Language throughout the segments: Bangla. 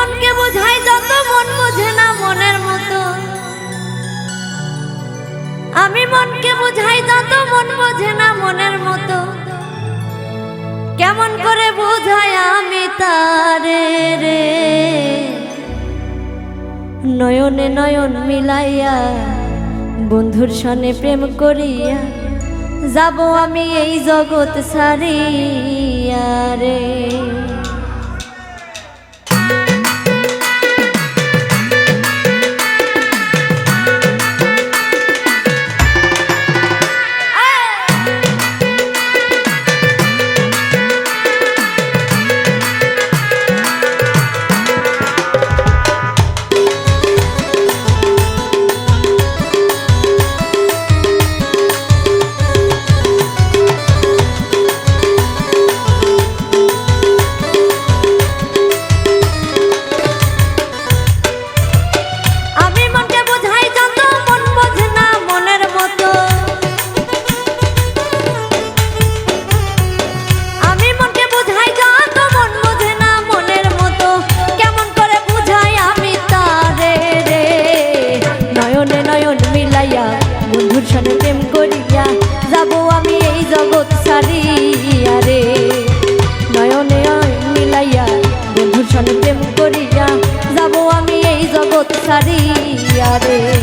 মনকে বোঝাই যত মন বোঝে না মনের মতো। আমি মনকে বোঝাই যত মন বোঝে না মনের মতো। কেমন করে বোঝাই আমি তারে রে। নয়নে নয়ন মিলাইয়া বন্ধুর সনে প্রেম করিয়া যাব আমি এই জগৎ সারিয়া রে। স্রোত সারিয়া রে।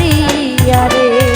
সারিয়া রে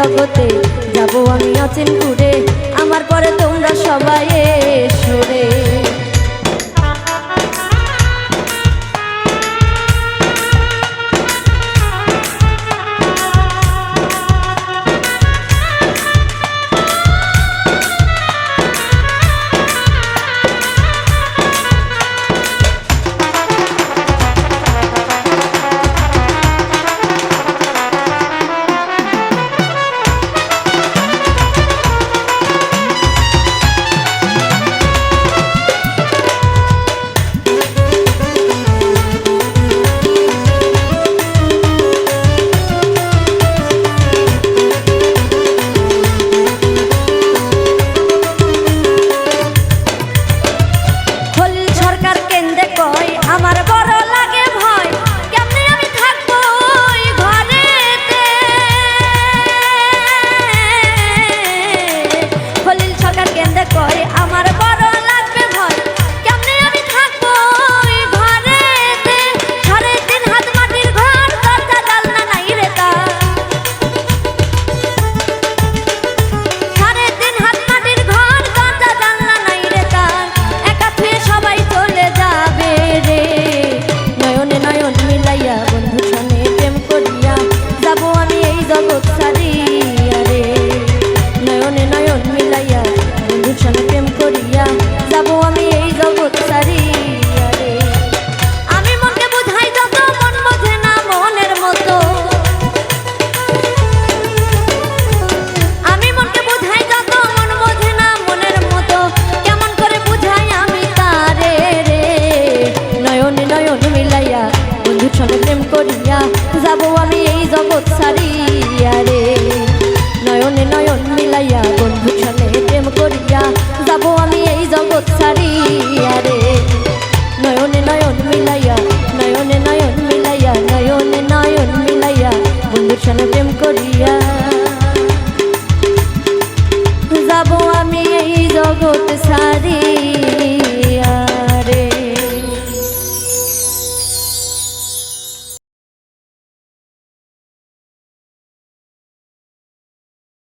জগতে যাব আমি অচিন ঘুরে আমার পরে তোমরা সবাই এসো রে। জগৎ সারে